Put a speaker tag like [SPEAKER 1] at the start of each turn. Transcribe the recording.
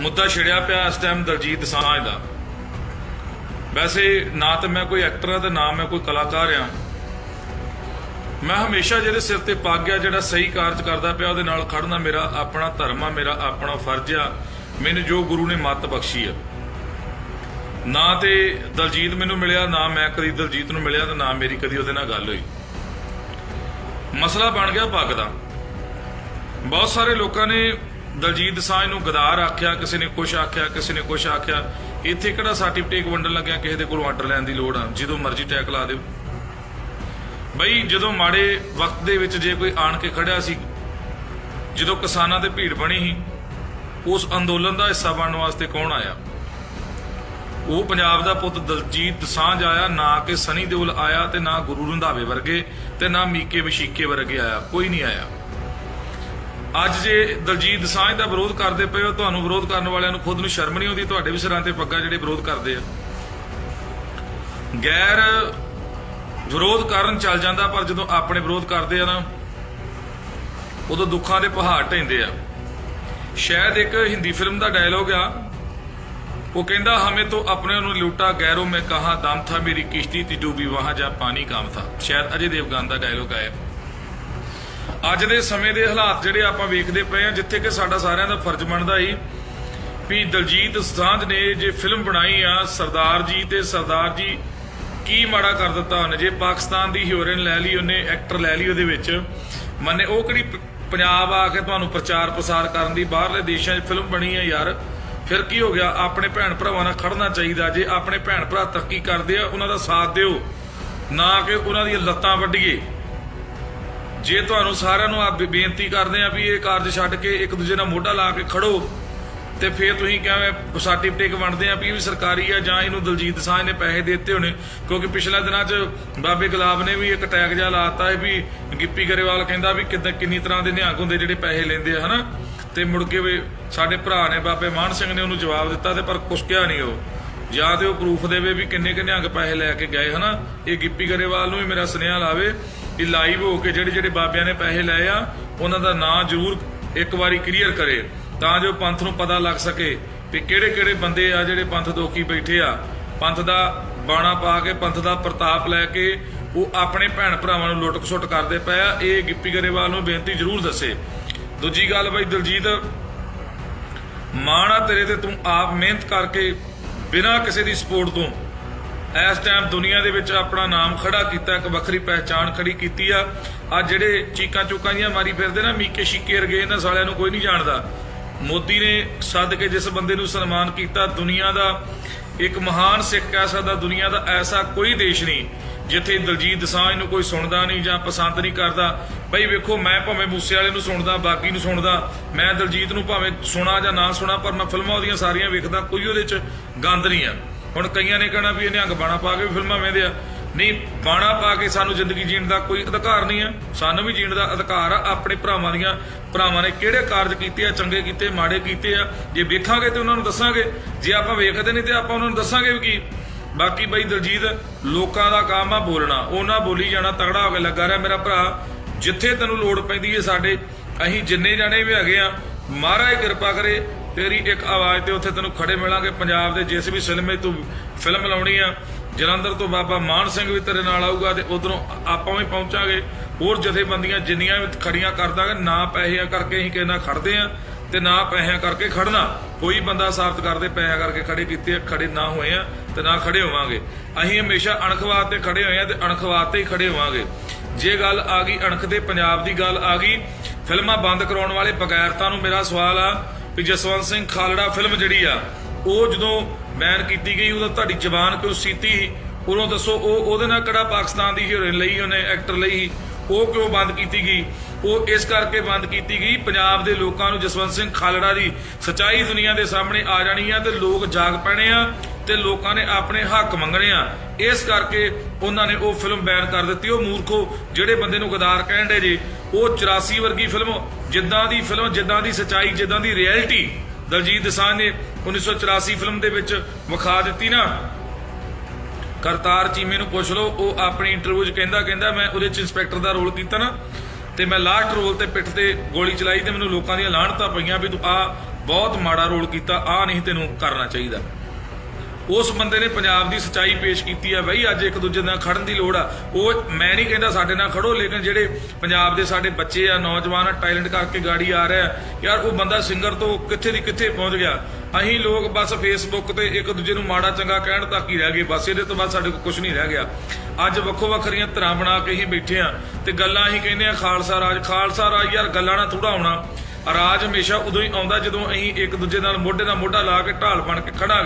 [SPEAKER 1] ਮੁੱਦਾ ਛਿੜਿਆ ਪਿਆ ਇਸ ਟਾਈਮ ਦਲਜੀਤ ਸਾਂਝ ਦਾ। ਵੈਸੇ ਨਾ ਤਾਂ ਮੈਂ ਕੋਈ ਐਕਟਰ ਆ ਤੇ ਨਾ ਮੈਂ ਕੋਈ ਕਲਾਕਾਰ ਆ ਮੈਂ ਹਮੇਸ਼ਾ ਜਿਹਦੇ ਸਿਰ ਤੇ ਪੱਗ ਆ ਜਿਹੜਾ ਸਹੀ ਕਾਰਜ ਕਰਦਾ ਪਿਆ, ਉਹਦੇ ਨਾਲ ਖੜਨਾ ਮੇਰਾ ਆਪਣਾ ਧਰਮ ਆ, ਮੇਰਾ ਆਪਣਾ ਫਰਜ਼ ਆ। ਮੈਨੂੰ ਜੋ ਗੁਰੂ ਨੇ ਮੱਤ ਬਖਸ਼ੀ ਆ। ਨਾ ਤੇ ਦਲਜੀਤ ਮੈਨੂੰ ਮਿਲਿਆ, ਨਾ ਮੈਂ ਕਦੀ ਦਲਜੀਤ ਨੂੰ ਮਿਲਿਆ ਤੇ ਨਾ ਮੇਰੀ ਕਦੀ ਉਹਦੇ ਨਾਲ ਗੱਲ ਹੋਈ। ਮਸਲਾ ਬਣ ਗਿਆ ਪੱਗ ਦਾ। ਬਹੁਤ ਸਾਰੇ ਲੋਕਾਂ ਨੇ ਦਲਜੀਤ ਸਾਂਝ ਨੂੰ ਗਦਾਰ ਆਖਿਆ, ਕਿਸੇ ਨੇ ਕੁਛ ਆਖਿਆ, ਕਿਸੇ ਨੇ ਕੁਛ ਆਖਿਆ। ਇੱਥੇ ਕਿਹੜਾ ਸਰਟੀਫਿਕੇਟ ਵੰਡਣ ਲੱਗਿਆ ਕਿਸੇ ਦੇ ਕੋਲ ਆਰਡਰ ਲੈਣ ਦੀ ਲੋੜ ਆ? ਜਦੋਂ ਮਰਜ਼ੀ ਟੈਕ ਲਾ ਦਿਓ। ਬਈ, ਜਦੋਂ ਮਾੜੇ ਵਕਤ ਦੇ ਵਿੱਚ ਜੇ ਕੋਈ ਆਣ ਕੇ ਖੜਿਆ ਸੀ, ਜਦੋਂ ਕਿਸਾਨਾਂ ਤੇ ਭੀੜ ਬਣੀ ਸੀ, ਉਸ ਅੰਦੋਲਨ ਦਾ ਹਿੱਸਾ ਬਣਨ ਵਾਸਤੇ ਕੌਣ ਆਇਆ? ਉਹ ਪੰਜਾਬ ਦਾ ਪੁੱਤ ਦਲਜੀਤ ਦਸਾਂਝ ਆਇਆ, ਨਾ ਕਿ ਸਨੀ ਦਿਓਲ ਆਇਆ ਤੇ ਨਾ ਗੁਰੂ ਰੰਧਾਵੇ ਵਰਗੇ ਤੇ ਨਾ ਮੀਕੇ ਵਸ਼ੀਕੇ ਵਰਗੇ ਆਇਆ। ਕੋਈ ਨਹੀਂ ਆਇਆ। ਅੱਜ ਜੇ ਦਲਜੀਤ ਸਾਂਝ ਦਾ ਵਿਰੋਧ ਕਰਦੇ ਪਏ ਹੋ, ਤੁਹਾਨੂੰ ਵਿਰੋਧ ਕਰਨ ਵਾਲਿਆਂ ਨੂੰ ਖੁਦ ਨੂੰ ਸ਼ਰਮ ਨਹੀਂ ਆਉਂਦੀ, ਤੁਹਾਡੇ ਵੀ ਸਿਰਾਂ ਤੇ ਪੱਗਾ ਜਿਹੜੇ ਵਿਰੋਧ ਕਰਦੇ ਆ। ਗੈਰ ਵਿਰੋਧ ਕਰਨ ਚੱਲ ਜਾਂਦਾ, ਪਰ ਜਦੋਂ ਆਪਣੇ ਵਿਰੋਧ ਕਰਦੇ ਆ ਨਾ, ਉਦੋਂ ਦੁੱਖਾਂ ਦੇ ਪਹਾੜ ਢੈਂਦੇ ਆ। ਸ਼ਾਇਦ ਇੱਕ ਹਿੰਦੀ ਫਿਲਮ ਦਾ ਡਾਇਲੋਗ ਆ। ਉਹ ਕਹਿੰਦਾ, ਹਮੇ ਤੋਂ ਆਪਣੇ ਨੂੰ ਲੂਟਾ, ਗੈਰੋਂ ਮੈਂ ਕਹਾ, ਦਮ ਥਾ ਮੇਰੀ ਕਿਸ਼ਤੀ ਤੇ ਡੂਬੀ ਵਹਾਂ, ਜਾ ਪਾਣੀ ਕਾਮ ਥਾ। ਸ਼ਾਇਦ ਅਜੇ ਦੇਵਗਨ ਦਾ ਡਾਇਲੋਗ ਆਇਆ। ਅੱਜ ਦੇ ਸਮੇਂ ਦੇ ਹਾਲਾਤ ਜਿਹੜੇ ਆਪਾਂ ਵੇਖਦੇ ਪਏ ਆ ਜਿੱਥੇ ਕਿ ਸਾਡਾ ਸਾਰਿਆਂ ਦਾ ਫਰਜ਼ ਬਣਦਾ ਹੀ ਵੀ ਦਲਜੀਤ ਸਾਂਝ ਨੇ ਜੇ ਫਿਲਮ ਬਣਾਈ ਆ, ਸਰਦਾਰ ਜੀ ਤੇ ਸਰਦਾਰ ਜੀ ਕੀ ਮਾੜਾ ਕਰ ਦਿੱਤਾ ਉਹਨੇ? ਜੇ ਪਾਕਿਸਤਾਨ ਦੀ ਹੀਰੋਇਨ ਲੈ ਲਈ, ਉਹਨੇ ਐਕਟਰ ਲੈ ਲਈ ਉਹਦੇ ਵਿੱਚ, ਮੰਨੇ ਉਹ ਕਿਹੜੀ ਪੰਜਾਬ ਆ ਕੇ ਤੁਹਾਨੂੰ ਪ੍ਰਚਾਰ ਪ੍ਰਸਾਰ ਕਰਨ ਦੀ, ਬਾਹਰਲੇ ਦੇਸ਼ਾਂ 'ਚ ਫਿਲਮ ਬਣੀ ਆ ਯਾਰ, ਫਿਰ ਕੀ ਹੋ ਗਿਆ? ਆਪਣੇ ਭੈਣ ਭਰਾਵਾਂ ਨਾਲ ਖੜਨਾ ਚਾਹੀਦਾ, ਜੇ ਆਪਣੇ ਭੈਣ ਭਰਾ ਤਰੱਕੀ ਕਰਦੇ ਆ, ਉਹਨਾਂ ਦਾ ਸਾਥ ਦਿਓ, ਨਾ ਕਿ ਉਹਨਾਂ ਦੀਆਂ ਲੱਤਾਂ ਵੱਢੀਏ। ਜੇ ਤੁਹਾਨੂੰ ਸਾਰਿਆਂ ਨੂੰ ਆ ਬੇਨਤੀ ਕਰਦੇ ਆ ਵੀ ਇਹ ਕਾਰਜ ਛੱਡ ਕੇ ਇੱਕ ਦੂਜੇ ਨਾਲ ਮੋਢਾ ਲਾ ਕੇ ਖੜੋ, ਤੇ ਫਿਰ ਤੁਸੀਂ ਕਿਵੇਂ ਸਰਟੀਫਿਕੇਟ ਵੰਡਦੇ ਆ ਵੀ ਇਹ ਵੀ ਸਰਕਾਰੀ ਆ ਜਾਂ ਇਹਨੂੰ ਦਲਜੀਤ ਦਸਾਂਝ ਨੇ ਪੈਸੇ ਦੇ ਦਿੱਤੇ ਹੋਣੇ। ਕਿਉਂਕਿ ਪਿਛਲੇ ਦਿਨਾਂ 'ਚ ਬਾਬੇ ਗੁਲਾਬ ਨੇ ਵੀ ਇੱਕ ਟੈਗ ਜਿਹਾ ਲਾਤਾ ਹੈ ਵੀ ਗਿੱਪੀ ਗਰੇਵਾਲ ਕਹਿੰਦਾ ਵੀ ਕਿੱਦਾਂ ਕਿੰਨੀ ਤਰ੍ਹਾਂ ਦੇ ਨਿਹੰਗ ਹੁੰਦੇ ਜਿਹੜੇ ਪੈਸੇ ਲੈਂਦੇ ਆ, ਹਨਾ? ਤੇ ਮੁੜ ਕੇ ਵੀ ਸਾਡੇ ਭਰਾ ਨੇ ਬਾਬੇ ਮਾਨ ਸਿੰਘ ਨੇ ਉਹਨੂੰ ਜਵਾਬ ਦਿੱਤਾ ਤੇ ਪਰ ਕੁਛ ਕਿਹਾ ਨਹੀਂ ਉਹ। ਜਾਂ ਤੇ ਉਹ ਪ੍ਰੂਫ ਦੇਵੇ ਵੀ ਕਿੰਨੇ ਕਿੰਨੇ ਅੰਗ ਪੈਸੇ ਲੈ ਕੇ ਗਏ, ਹਨਾ? ਇਹ ਗਿੱਪੀ ਗਰੇਵਾਲ ਨੂੰ ਵੀ ਮੇਰਾ ਸੁਨੇਹਾ ਲਾਵੇ। ਕਿ ਲਾਈਵ ਹੋ ਕੇ ਜਿਹੜੇ ਜਿਹੜੇ ਬਾਬਿਆਂ ਨੇ ਪੈਸੇ ਲਏ ਆ, ਉਹਨਾਂ ਦਾ ਨਾਂ ਜ਼ਰੂਰ ਇੱਕ ਵਾਰੀ ਕਲੀਅਰ ਕਰੇ, ਤਾਂ ਜੋ ਪੰਥ ਨੂੰ ਪਤਾ ਲੱਗ ਸਕੇ ਵੀ ਕਿਹੜੇ ਕਿਹੜੇ ਬੰਦੇ ਆ ਜਿਹੜੇ ਪੰਥ ਦੋਖੀ ਬੈਠੇ ਆ। ਪੰਥ ਦਾ ਬਾਣਾ ਪਾ ਕੇ, ਪੰਥ ਦਾ ਪ੍ਰਤਾਪ ਲੈ ਕੇ ਉਹ ਆਪਣੇ ਭੈਣ ਭਰਾਵਾਂ ਨੂੰ ਲੁੱਟ ਖਸੁੱਟ ਕਰਦੇ ਪਏ ਆ। ਇਹ ਗਿੱਪੀ ਗਰੇਵਾਲ ਨੂੰ ਬੇਨਤੀ ਜ਼ਰੂਰ ਦੱਸੇ। ਦੂਜੀ ਗੱਲ ਬਈ ਦਲਜੀਤ, ਮਾਣ ਆ ਤੇਰੇ ਤੇ, ਤੂੰ ਆਪ ਮਿਹਨਤ ਕਰਕੇ ਬਿਨਾਂ ਕਿਸੇ ਦੀ ਸਪੋਰਟ ਤੋਂ ਇਸ ਟਾਈਮ ਦੁਨੀਆ ਦੇ ਵਿੱਚ ਆਪਣਾ ਨਾਮ ਖੜਾ ਕੀਤਾ, ਇੱਕ ਵੱਖਰੀ ਪਹਿਚਾਣ ਖੜੀ ਕੀਤੀ ਆ। ਆ ਜਿਹੜੇ ਚੀਕਾਂ ਚੁੱਕਾਂ ਦੀਆਂ ਮਾਰੀ ਫਿਰਦੇ ਨਾ, ਮੀਕੇ ਸ਼ੀਕੇ ਵਰਗੇ, ਇਹਨਾਂ ਸਾਲਿਆਂ ਨੂੰ ਕੋਈ ਨਹੀਂ ਜਾਣਦਾ। ਮੋਦੀ ਨੇ ਸੱਦ ਕੇ ਜਿਸ ਬੰਦੇ ਨੂੰ ਸਨਮਾਨ ਕੀਤਾ, ਦੁਨੀਆ ਦਾ ਇੱਕ ਮਹਾਨ ਸਿੱਖ ਕਹਿ ਸਕਦਾ, ਦੁਨੀਆ ਦਾ ਐਸਾ ਕੋਈ ਦੇਸ਼ ਨਹੀਂ ਜਿੱਥੇ ਦਲਜੀਤ ਦਸਾਂਝ ਨੂੰ ਕੋਈ ਸੁਣਦਾ ਨਹੀਂ ਜਾਂ ਪਸੰਦ ਨਹੀਂ ਕਰਦਾ। ਬਈ ਵੇਖੋ, ਮੈਂ ਭਾਵੇਂ ਮੂਸੇ ਵਾਲੇ ਨੂੰ ਸੁਣਦਾ ਬਾਕੀ ਨੂੰ ਸੁਣਦਾ, ਮੈਂ ਦਲਜੀਤ ਨੂੰ ਭਾਵੇਂ ਸੁਣਾ ਜਾਂ ਨਾ ਸੁਣਾ, ਪਰ ਮੈਂ ਫਿਲਮਾਂ ਉਹਦੀਆਂ ਸਾਰੀਆਂ ਵੇਖਦਾ, ਕੋਈ ਉਹਦੇ 'ਚ ਗੰਦ ਨਹੀਂ ਆ। ਹੁਣ ਕਈਆਂ ਨੇ ਕਹਿਣਾ ਵੀ ਇਹ ਨਿਹੰਗ ਬਾਣਾ ਪਾ ਕੇ ਵੀ ਫਿਲਮਾਂ ਵੇਂਦੇ ਆ। ਨਹੀਂ, ਬਾਣਾ ਪਾ ਕੇ ਸਾਨੂੰ ਜ਼ਿੰਦਗੀ ਜੀਣ ਦਾ ਕੋਈ ਅਧਿਕਾਰ ਨਹੀਂ ਆ। ਸਾਨੂੰ ਵੀ ਜੀਣ ਦਾ ਅਧਿਕਾਰ ਆ, ਆਪਣੇ ਭਰਾਵਾਂ ਦੀਆਂ। ਭਰਾਵਾਂ ਨੇ ਕਿਹੜੇ ਕਾਰਜ ਕੀਤੇ ਆ, ਚੰਗੇ ਕੀਤੇ, ਮਾੜੇ ਕੀਤੇ ਆ? ਜੇ ਵੇਖਾਂਗੇ ਤੇ ਉਹਨਾਂ ਨੂੰ ਦੱਸਾਂਗੇ। ਜੇ ਆਪਾਂ ਵੇਖਦੇ ਨਹੀਂ ਤੇ ਆਪਾਂ ਉਹਨਾਂ ਨੂੰ ਦੱਸਾਂਗੇ ਵੀ ਕੀ? ਬਾਕੀ ਬਈ ਦਲਜੀਤ, ਲੋਕਾਂ ਦਾ ਕੰਮ ਆ ਬੋਲਣਾ। ਉਹਨਾਂ ਬੋਲੀ ਜਾਣਾ, ਤਗੜਾ ਹੋ ਕੇ ਲੱਗਾ ਰਿਹਾ ਮੇਰਾ ਭਰਾ। ਜਿੱਥੇ ਤੈਨੂੰ ਲੋੜ ਪੈਂਦੀ ਏ ਸਾਡੇ, ਅਸੀਂ ਜਿੰਨੇ ਜਾਣੇ ਵੀ ਹੈਗੇ ਆ, ਮਹਾਰਾਜ ਕਿਰਪਾ ਕਰੇ ਤੇਰੀ ਇੱਕ ਆਵਾਜ਼ ਤੇ ਉੱਥੇ ਤੈਨੂੰ ਖੜੇ ਮਿਲਾਂਗੇ। ਪੰਜਾਬ ਦੇ ਜਿਸ ਵੀ ਸਿਲਮੇ ਤੂੰ ਫਿਲਮ ਲਾਉਣੀ ਆ, ਜਲੰਧਰ ਤੋਂ ਬਾਬਾ ਮਾਨ ਸਿੰਘ ਵੀ ਤੇਰੇ ਨਾਲ ਆਊਗਾ ਤੇ ਉਧਰੋਂ ਆਪਾਂ ਵੀ ਪਹੁੰਚਾਂਗੇ। ਹੋਰ ਜਥੇਬੰਦੀਆਂ ਜਿੰਨੀਆਂ ਵੀ ਖੜੀਆਂ ਕਰਦਾਂਗੇ, ਨਾ ਪੈਸਿਆਂ ਕਰਕੇ ਅਸੀਂ ਕਿਸੇ ਖੜਦੇ ਆ ਤੇ ਨਾ ਪੈਸਿਆਂ ਕਰਕੇ ਖੜਨਾ। ਕੋਈ ਬੰਦਾ ਸਾਬਤ ਕਰਦੇ ਪੈਸਿਆਂ ਕਰਕੇ ਖੜੇ ਕੀਤੇ ਖੜੇ ਨਾ ਹੋਏ ਆ ਤੇ ਨਾ ਖੜੇ ਹੋਵਾਂਗੇ। ਅਸੀਂ ਹਮੇਸ਼ਾ ਅਣਖਵਾਦ ਤੇ ਖੜੇ ਹੋਏ ਆ ਤੇ ਅਣਖਵਾਦ ਤੇ ਹੀ ਖੜੇ ਹੋਵਾਂਗੇ। ਜੇ ਗੱਲ ਆ ਗਈ ਅਣਖ ਤੇ ਪੰਜਾਬ ਦੀ ਗੱਲ ਆ ਗਈ, ਫਿਲਮਾਂ ਬੰਦ ਕਰਾਉਣ ਵਾਲੇ ਬਗੈਰਤਾ ਨੂੰ ਮੇਰਾ ਸਵਾਲ ਆ ਵੀ ਜਸਵੰਤ ਸਿੰਘ ਖਾਲੜਾ ਫਿਲਮ ਜਿਹੜੀ ਆ, ਉਹ ਜਦੋਂ ਬੈਨ ਕੀਤੀ ਗਈ, ਉਦੋਂ ਤੁਹਾਡੀ ਜ਼ਬਾਨ ਕਿਉਂ ਸੀਤੀ ਉਦੋਂ ਦੱਸੋ, ਉਹ ਉਹਦੇ ਨਾਲ ਕਿਹੜਾ ਪਾਕਿਸਤਾਨ ਦੀ ਹੀਰੋਇਨ ਲਈ, ਉਹਨੇ ਐਕਟਰ ਲਈ ਉਹ ਕਿਉਂ ਬੰਦ ਕੀਤੀ ਗਈ? ਉਹ ਇਸ ਕਰਕੇ ਬੰਦ ਕੀਤੀ ਗਈ, ਪੰਜਾਬ ਦੇ ਲੋਕਾਂ ਨੂੰ ਜਸਵੰਤ ਸਿੰਘ ਖਾਲੜਾ ਦੀ ਸਚਾਈ ਦੁਨੀਆ ਦੇ ਸਾਹਮਣੇ ਆ ਜਾਣੀ ਆ ਤੇ ਲੋਕ ਜਾਗ ਪੈਣੇ ਆ ਤੇ ਲੋਕਾਂ ਨੇ ਆਪਣੇ ਹੱਕ ਮੰਗਣੇ ਆ। ਇਸ ਕਰਕੇ ਉਹਨਾਂ ਨੇ ਉਹ ਫਿਲਮ ਬੈਨ ਕਰ ਦਿੱਤੀ। ਉਹ ਮੂਰਖੋ, ਜਿਹੜੇ ਬੰਦੇ ਨੂੰ ਗਦਾਰ ਕਹਿਣ ਕਹਿੰਦੇ ਜੇ ਉਹ 84 ਵਰਗੀ ਫਿਲਮ, ਜਿੱਦਾਂ ਦੀ ਫਿਲਮ, ਜਿੱਦਾਂ ਦੀ ਸਚਾਈ, ਜਿੱਦਾਂ ਦੀ ਰਿਐਲਿਟੀ ਦਲਜੀਤ ਦਸਾਂਝ ਨੇ 1984 ਫਿਲਮ ਦੇ ਵਿੱਚ ਵਿਖਾ ਦਿੱਤੀ ਨਾ। ਕਰਤਾਰ ਚੀਮੇ ਨੂੰ ਪੁੱਛ ਲਓ, ਉਹ ਆਪਣੀ ਇੰਟਰਵਿਊ 'ਚ ਕਹਿੰਦਾ ਕਹਿੰਦਾ, ਮੈਂ ਉਹਦੇ 'ਚ ਇੰਸਪੈਕਟਰ ਦਾ ਰੋਲ ਕੀਤਾ ਨਾ ਤੇ ਮੈਂ ਲਾਸਟ ਰੋਲ ਤੇ ਪਿੱਠ ਤੇ ਗੋਲੀ ਚਲਾਈ ਤੇ ਮੈਨੂੰ ਲੋਕਾਂ ਦੀਆਂ ਲਾਹਣਤਾਂ ਪਈਆਂ ਵੀ ਤੂੰ ਆ ਬਹੁਤ ਮਾੜਾ ਰੋਲ ਕੀਤਾ ਆ ਨਹੀਂ ਤੈਨੂੰ ਕਰਨਾ ਚਾਹੀਦਾ। ਉਸ ਬੰਦੇ ਨੇ ਪੰਜਾਬ ਦੀ ਸਚਾਈ ਪੇਸ਼ ਕੀਤੀ ਆ ਬਈ, ਅੱਜ ਇੱਕ ਦੂਜੇ ਨਾਲ ਖੜਨ ਦੀ ਲੋੜ ਆ। ਉਹ ਮੈਂ ਨਹੀਂ ਕਹਿੰਦਾ ਸਾਡੇ ਨਾਲ ਖੜੋ, ਲੇਕਿਨ ਜਿਹੜੇ ਪੰਜਾਬ ਦੇ ਸਾਡੇ ਬੱਚੇ ਆ, ਨੌਜਵਾਨ ਆ ਟੈਲੈਂਟ ਕਰਕੇ ਗਾੜੀ ਆ ਰਿਹਾ ਯਾਰ ਉਹ ਬੰਦਾ ਸਿੰਗਰ ਤੋਂ ਕਿੱਥੇ ਦੀ ਕਿੱਥੇ ਪਹੁੰਚ ਗਿਆ? ਅਸੀਂ ਲੋਕ ਬਸ ਫੇਸਬੁੱਕ ਤੇ ਇੱਕ ਦੂਜੇ ਨੂੰ ਮਾੜਾ ਚੰਗਾ ਕਹਿਣ ਤੱਕ ਹੀ ਰਹਿ ਗਏ, ਬਸ ਇਹਦੇ ਤੋਂ ਬਾਅਦ ਸਾਡੇ ਕੋਲ ਕੁਝ ਨਹੀਂ ਰਹਿ ਗਿਆ। ਅੱਜ ਵੱਖੋ ਵੱਖਰੀਆਂ ਧਿਰਾਂ ਬਣਾ ਕੇ ਹੀ ਬੈਠੇ ਆ ਤੇ ਗੱਲਾਂ ਅਸੀਂ ਕਹਿੰਦੇ ਆ, ਖਾਲਸਾ ਰਾਜ ਖਾਲਸਾ ਰਾਜ ਯਾਰ ਗੱਲਾਂ ਨਾਲ ਥੋੜਾ ਆਉਣਾ ਰਾਜ ਹਮੇਸ਼ਾ ਉਦੋਂ ਹੀ ਆਉਂਦਾ ਜਦੋਂ ਅਸੀਂ ਇੱਕ ਦੂਜੇ ਨਾਲ ਮੋਢੇ ਨਾਲ ਮੋਢਾ ਲਾ ਕੇ ਢਾਲ ਬਣ ਕੇ ਖੜਾਂਗੇ।